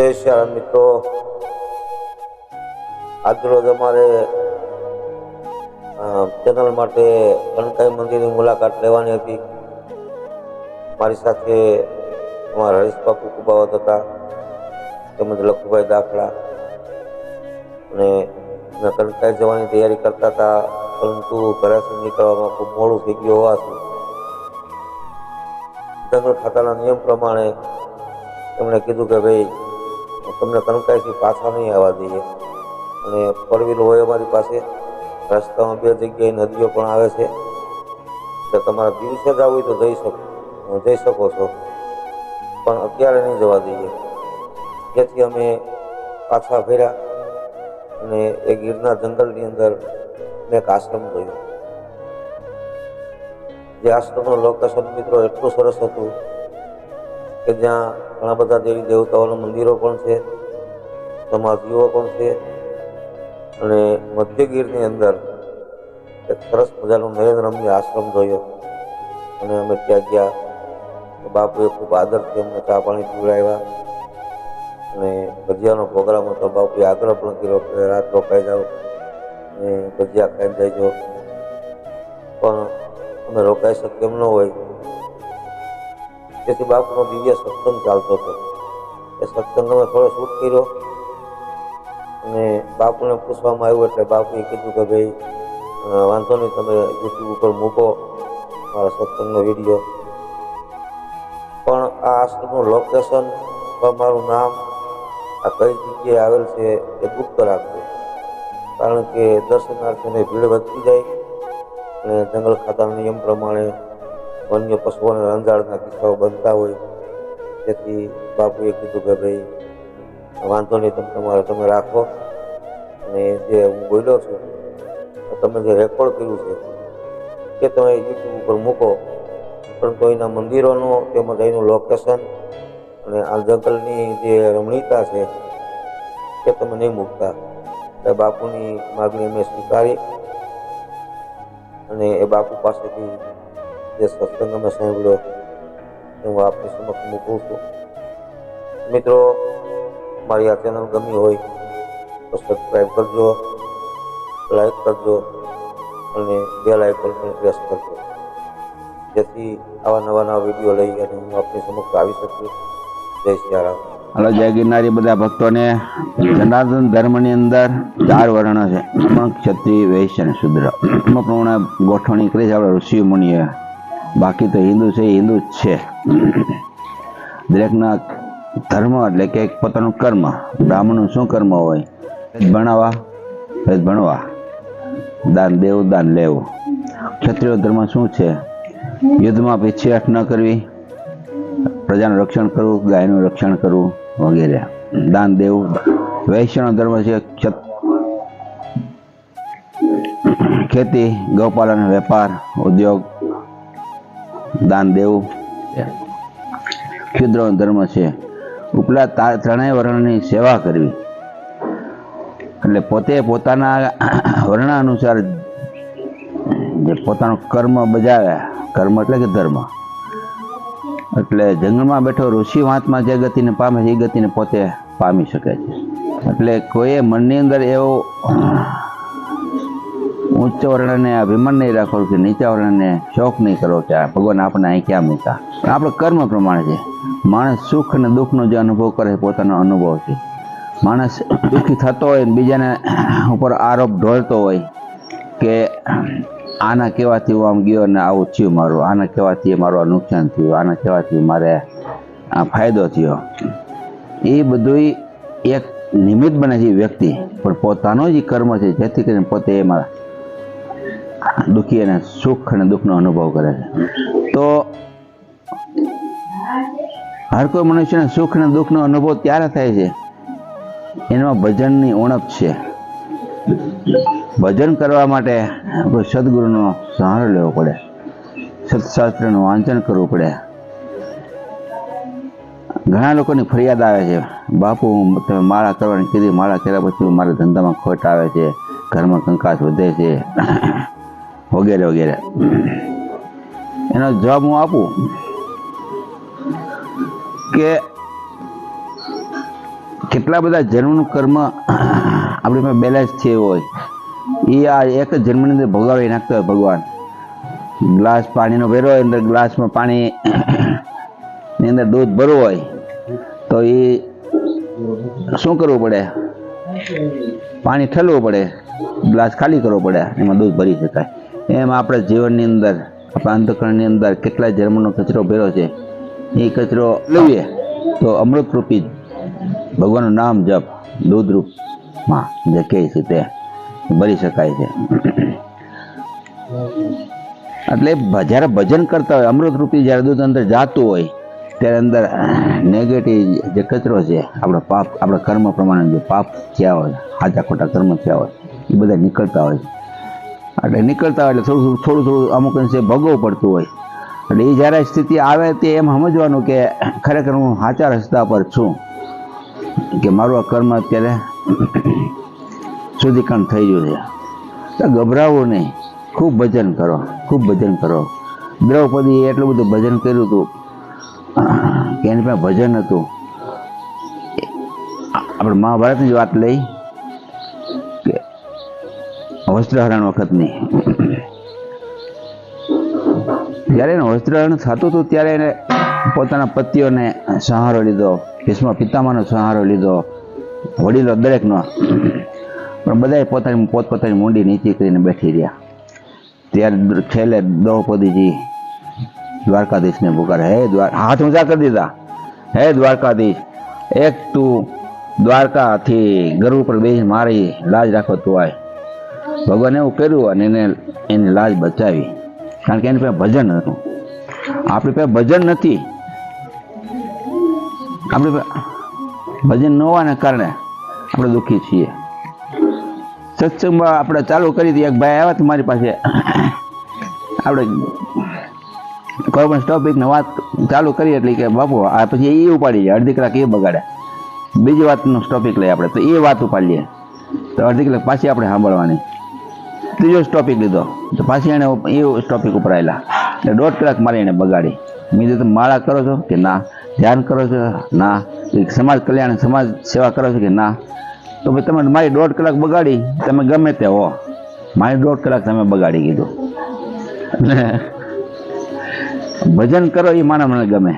જય મિત્રો, આજરોજ અમારે ચેનલ માટે કનકાઈ મંદિરની મુલાકાત લેવાની હતી. મારી સાથે અમારા હરીશ બાપુ કુબાવત હતા, તેમજ લખુભાઈ દાખલા અને કનકાઈ જવાની તૈયારી કરતા હતા, પરંતુ ઘરેથી નીકળવામાં ખૂબ મોડું થઈ ગયું હોવાથી જંગલ ખાતાના નિયમ પ્રમાણે એમણે કીધું કે ભાઈ તમને કનકાઈથી પાછા નહીં આવવા દઈએ. અને પરવીલ હોય અમારી પાસે. રસ્તામાં બે જગ્યાએ નદીઓ પણ આવે છે. એટલે તમારા દિવસે જ આવું તો જઈ શકો. જઈ શકો છો. પણ અત્યારે નહીં જવા દઈએ. જેથી અમે પાછા ફેર્યા અને એ ગીરના જંગલની અંદર મેં એક આશ્રમ જોયો. જે આશ્રમનું લોકેશન મિત્રો એટલું સરસ હતું કે જ્યાં ઘણા બધા દેવી દેવતાઓના મંદિરો પણ છે. સમાધિઓ પણ છે. અને મધ્યગીરની અંદર એક સરસ મજાનો નરેન્દ્ર અમને આશ્રમ જોયો અને અમે ત્યાં ગયા. બાપુએ ખૂબ આદરથી અમને ચા પાણી પીવડાવ્યા. અને ભજીયાનો પ્રોગ્રામ હતો. બાપુએ આગ્રહ પણ કર્યો કે રાત રોકાઈ જાઓ અને ભજીયા ખાઈ જઈજો પણ અમે રોકાઈ શકીએ એમ ન હોય. તેથી બાપુનો દિવ્ય સત્સંગ ચાલતો હતો. એ સત્સંગ અમે થોડો શૂટ કર્યો. અને બાપુને પૂછવામાં આવ્યું એટલે બાપુએ કીધું કે ભાઈ વાંધો નહીં, તમે યુટ્યુબ ઉપર મૂકો મારા સત્સંગનો વીડિયો. પણ આ આશ્રમનું લોકેશન મારું નામ આ કઈ જગ્યાએ આવેલ છે એ ગુપ્ત રાખજો. કારણ કે દર્શનાર્થીને ભીડ વધતી જાય અને જંગલ ખાતાના નિયમ પ્રમાણે વન્ય પશુઓને રંજાડના કિસ્સાઓ બનતા હોય. તેથી બાપુએ કીધું કે ભાઈ વાંધો નહીં, તમે તમારે, તમે રાખો. અને જે હું બોલ્યો છું તમે જે રેકોર્ડ કર્યું છે તે તમે યુટ્યુબ ઉપર મૂકો. પરંતુ અહીંના મંદિરોનું તેમજ અહીંનું લોકેશન અને આ જંગલની જે રમણીયતા છે તે તમે નહીં મૂકતા. એટલે બાપુની માગણી અમે સ્વીકારી અને એ બાપુ પાસેથી જે સત્સંગ અમે સાંભળ્યો, એ હું આપની સમક્ષ મૂકું છું. મિત્રો મારી આ ચેનલ ગમી હોય તો સબસ્ક્રાઈબ કરજો લાઈક કરજો અને બેલ આઇકન પણ પ્રેસ કરજો. જેથી આવા નવા નવા વીડિયો લઈ અને હું આપની સમક્ષ આવી શકું. જય શ્રી હલો, જય ગિરનારી બધા ભક્તોને. જનાર્દન ધર્મની અંદર ચાર વર્ણ છે. પણ ક્ષત્રિય, વૈશ્ય અને શુદ્ર. પ્રમાણે ગોઠવણી કરી છે આપણે ઋષિ મુનિએ. બાકી તો હિન્દુ છે, હિન્દુ જ છે. દરેકના ધર્મ એટલે કે એક પોતાનું કર્મ. બ્રાહ્મણનું શું કર્મ હોય? ભણાવા વેદ ભણવા. દાન દેવું, દાન લેવું. ક્ષત્રિય ધર્મ શું છે? યુદ્ધમાં પીછેહટ ન કરવી, પ્રજાનું રક્ષણ કરવું, ગાયનું રક્ષણ કરવું વગેરે. દાન દેવું. વૈશ્યનો ધર્મ છે ખેતી, ગૌપાલન, વેપાર, ઉદ્યોગ. દાન દેવું. ક્ષુદ્રનો ધર્મ છે. ઉપલા ત્રણેય વર્ણની સેવા કરવી. એટલે પોતે પોતાના વર્ણ અનુસાર જે પોતાનું કર્મ બજાવે, કર્મ એટલે કે ધર્મ. એટલે જંગલમાં બેઠો ઋષિ મહાત્મા જે ગતિને પામે છે, એ ગતિને પોતે પામી શકે છે. એટલે કોઈએ મનની અંદર એવો ઉચ્ચ વર્ણને અભિમાન નહીં રાખવું કે નીચા વર્ણને શોખ નહીં કરો કે ભગવાન આપણને અહીં ક્યાં મૂકા આપણે કર્મ પ્રમાણે છે માણસ સુખ અને દુઃખનો જે અનુભવ કરે પોતાનો અનુભવ છે. માણસ દુઃખી થતો હોય બીજાને ઉપર આરોપ ઢોળતો હોય કે આના કહેવાથી હું આમ ગયો ને આવું થયું મારું, આના કહેવાથી મારું નુકસાન થયું, આના કહેવાથી મારે આ ફાયદો થયો. એ બધું એક નિમિત્ત બને છે વ્યક્તિ, પણ પોતાનો જ કર્મ છે, જેથી કરીને પોતે એમાં દુઃખી અને સુખ અને દુઃખનો અનુભવ કરે છે. તો હર કોઈ મનુષ્યને સુખ અને દુઃખનો અનુભવ ત્યારે થાય છે. એમાં ભજનની ઉણપ છે. ભજન કરવા માટે આપણે સદગુરુનો સહારો લેવો પડે. સત્શાસ્ત્રનું વાંચન કરવું પડે. ઘણા લોકોની ફરિયાદ આવે છે. બાપુ તમે માળા કરવાની કીધી, માળા કર્યા પછી મારા ધંધામાં ખોટ આવે છે, ઘરમાં કંકાસ વધે છે, વગેરે વગેરે. એનો જવાબ હું આપું? કે કેટલા બધા જન્મનું કર્મ આપણી પાસે બેલેન્સ છે હોય, એ આ એક જ જન્મની અંદર ભોગાવી નાખતો હોય ભગવાન. ગ્લાસ પાણીનો ભેરો હોય, અંદર ગ્લાસમાં પાણી ની અંદર દૂધ ભરવું હોય, તો એ શું કરવું પડે? પાણી ઠલવું પડે, ગ્લાસ ખાલી કરવો પડે, એમાં દૂધ ભરી શકાય. એમ આપણા જીવનની અંદર, આપણા અંતકરણની અંદર કેટલા જન્મનો કચરો ભેરો છે એ કચરો લઈએ તો અમૃતરૂપી ભગવાનનું નામ જપ, દૂધરૂપમાં જે કહે છે તે ભરી શકાય છે. એટલે જ્યારે ભજન કરતા હોય, અમૃતરૂપી જ્યારે દૂધ અંદર જાતું હોય, ત્યારે અંદર નેગેટિવ જે કચરો છે, આપણા પાપ, આપણા કર્મ પ્રમાણે જે પાપ થયા હોય સાચા ખોટા કર્મ થયા હોય, એ બધા નીકળતા હોય એટલે નીકળતા હોય એટલે થોડું થોડું થોડું થોડું અમુક અંશે ભોગવવું પડતું હોય. એટલે એ જ્યારે સ્થિતિ આવે તે એમ સમજવાનું કે ખરેખર હું સાચા રસ્તા પર છું કે મારું આ કર્મ અત્યારે શુદ્ધિકરણ થઈ ગયું છે. તો ગભરાવો નહીં. ખૂબ ભજન કરો. ખૂબ ભજન કરો. દ્રૌપદીએ એટલું બધું ભજન કર્યું હતું, કે એની પાસે ભજન હતું. આપણે મહાભારતની જ વાત લઈ કે વસ્ત્રહરણ વખતની. જ્યારે એનું વસ્ત્રહરણ થતું હતું ત્યારે એને પોતાના પતિઓને સહારો લીધો, ભીષ્મ પિતામાનો સહારો લીધો, વડીલો દરેકનો. પણ બધાએ પોતાની પોતપોતાની મૂંડી નીચી કરીને બેઠી રહ્યા. ત્યારે છેલ્લે દ્રૌપદીજી દ્વારકાધીશને પુકારે, હે દ્વાર, હાથ ઊંચા કરી દીધા. હે દ્વારકાધીશ, એક તું દ્વારકાથી ગરુ પર બેસી મારી લાજ રાખો તું આય. ભગવાને એવું કર્યું અને એને, એની લાજ બચાવી. કારણ કે એની પાસે ભજન હતું. આપણી પાસે ભજન નથી. આપણી ભજન ન હોવાને કારણે આપણે દુઃખી છીએ. સત્સંગમાં આપણે ચાલુ કરી હતી. એક ભાઈ આવ્યા મારી પાસે. આપણે કોઈ પણ ટોપિકને વાત ચાલુ કરી એટલે કે, બાપુ, આ પછી એ ઉપાડી જાય અડધી કલાક એ બગાડે. બીજી વાતનો ટોપિક લઈએ આપણે. તો એ વાત ઉપાડીએ તો અડધી કલાક પાછી આપણે સાંભળવાની. ત્રીજો ટોપિક લીધો. તો પાછી એને એ ટોપિક ઉપર આવેલા એટલે દોઢ કલાક મારી એને બગાડી. મેં તમે માળા કરો છો કે ના? ધ્યાન કરો છો? ના. સમાજ કલ્યાણ, સમાજ સેવા કરો છો કે ના? તો ભાઈ તમે મારી દોઢ કલાક બગાડી, તમે ગમે તે હો. મારી દોઢ કલાક તમે બગાડી કીધું. ભજન કરો એ મારા મને ગમે.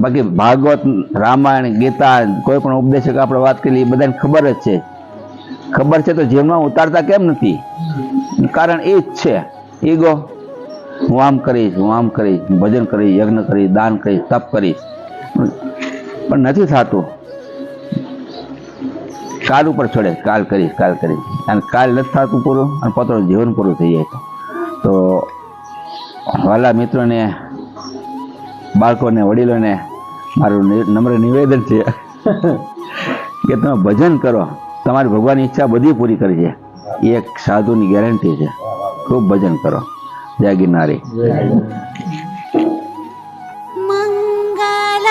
બાકી ભાગવત, રામાયણ, ગીતા, કોઈ પણ ઉપદેશક આપણે વાત કરી એ બધાને ખબર જ છે. ખબર છે તો જીવનમાં ઉતારતા કેમ નથી? કારણ એ જ છે. ઈગો હું આમ કરીશ, હું આમ કરીશ ભજન કરીશ, યજ્ઞ કરીશ, દાન કરીશ, તપ કરીશ. પણ નથી થતું. કાલ ઉપર છોડે કાલ કરીશ કાલ કરીશ. અને કાલ નથી થતું પૂરું, અને પોતાનું જીવન પૂરું થઈ જાય તો. વાલા મિત્રોને, બાળકોને, વડીલોને મારું નમ્ર નિવેદન છે કે તમે ભજન કરો. તમારી ભગવાનની ઈચ્છા બધી પૂરી કરી એ એક સાધુની ગેરંટી છે ખૂબ ભજન કરો જય ગિરનારી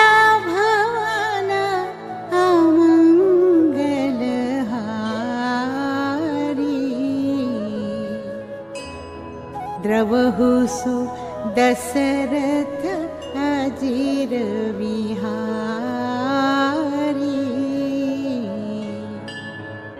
मङ्गलभवन अमङ्गलहारी द्रवहु सु दशरथ अजिर विहारी